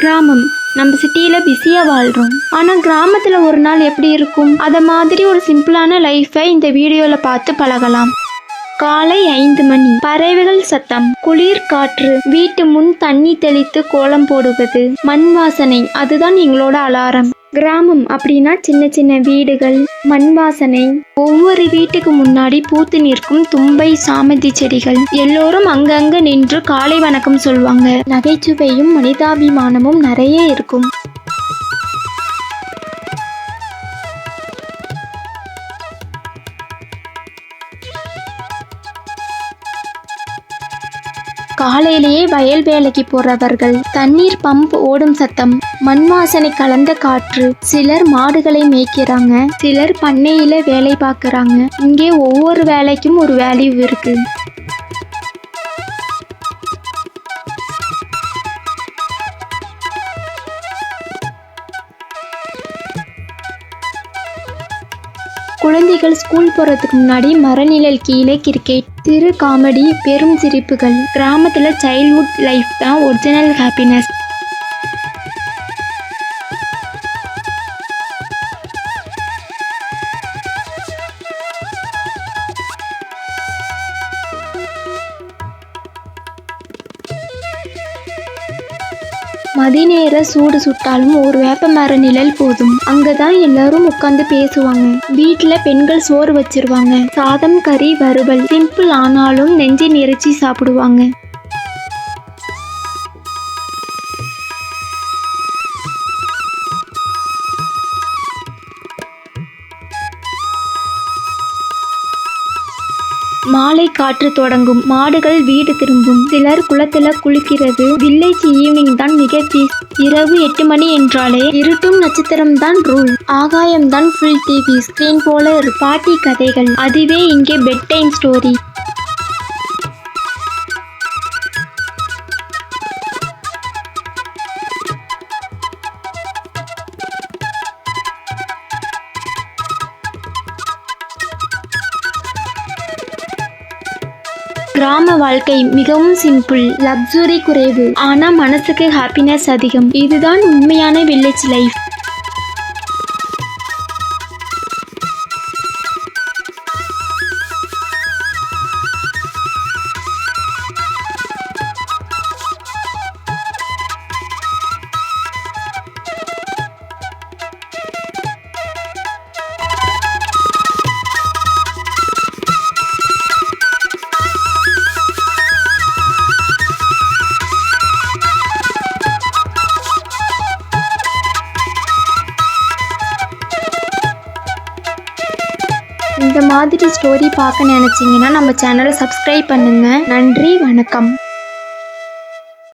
கிராமம். நம்ம சிட்டியில் பிஸியாக வாழ்கிறோம் ஆனால் கிராமத்தில் ஒரு நாள் எப்படி இருக்கும்? அதை மாதிரி ஒரு சிம்பிளான லைஃப்பை இந்த வீடியோவில் பார்த்து பழகலாம். காலை ஐந்து மணி. பறவைகள் சத்தம். குளிர் காற்று. வீட்டு முன் தண்ணி தெளித்து கோலம் போடுவது. மண் வாசனை. அதுதான் எங்களோட அலாரம். கிராமம் அப்படின்னா சின்ன சின்ன வீடுகள் மண் வாசனை. ஒவ்வொரு வீட்டுக்கு முன்னாடி பூத்து நிற்கும் தும்பை சாமந்தி செடிகள். எல்லோரும் அங்கங்க நின்று காலை வணக்கம் சொல்லுவாங்க நகைச்சுவையும் மனிதாபிமானமும் நிறைய இருக்கும். காலையிலேயே வயல் வேலைக்கு போறவர்கள் தண்ணீர் பம்ப் ஓடும் சத்தம். மண் வாசனை கலந்த காற்று. சிலர் மாடுகளை மேய்க்கிறாங்க. சிலர் பண்ணையில வேலை பார்க்கறாங்க. இங்கே ஒவ்வொரு வேலைக்கும் ஒரு வேல்யூ இருக்கு. குழந்தைகள் ஸ்கூல் போகிறதுக்கு முன்னாடி மரநிழல் கீழே கிரிக்கெட் சிறு காமெடி பெரும் சிரிப்புகள். கிராமத்தில் சைல்ட்ஹுட் லைஃப் தான் ஒரிஜினல் ஹாப்பினஸ் மதிநேர சூடு சுட்டாலும் ஒரு வேப்ப மர நிழல் போதும். அங்கதான் எல்லாரும் உட்காந்து பேசுவாங்க. வீட்டுல பெண்கள் சோறு வச்சிருவாங்க. சாதம் கறி வறுவல் சிம்பிள் ஆனாலும் நெஞ்சை நிறைச்சி சாப்பிடுவாங்க. மாலை காற்று தொடங்கும். மாடுகள் வீடு திரும்பும். சிலர் குளத்துல குளிக்கிறது. வில்லேஜ் ஈவினிங் தான் மிக பீஸ் இரவு எட்டு மணி என்றாலே இருட்டும் நட்சத்திரம் தான் ரூல் ஆகாயம் தான் ஃபுல் டிவி ஸ்கிரீன் போல பாட்டி கதைகள். அதுவே இங்கே பெட் டைம் ஸ்டோரி கிராம வாழ்க்கை மிகவும் சிம்பிள் லக்ஸுரி குறைவு. ஆனா மனசுக்கு ஹாப்பினஸ் அதிகம். இதுதான் உண்மையான வில்லேஜ் லைஃப் இந்த மாதிரி ஸ்டோரி பார்க்க நினச்சிங்கன்னா நம்ம சேனலை சப்ஸ்கிரைப் பண்ணுங்க. நன்றி வணக்கம்.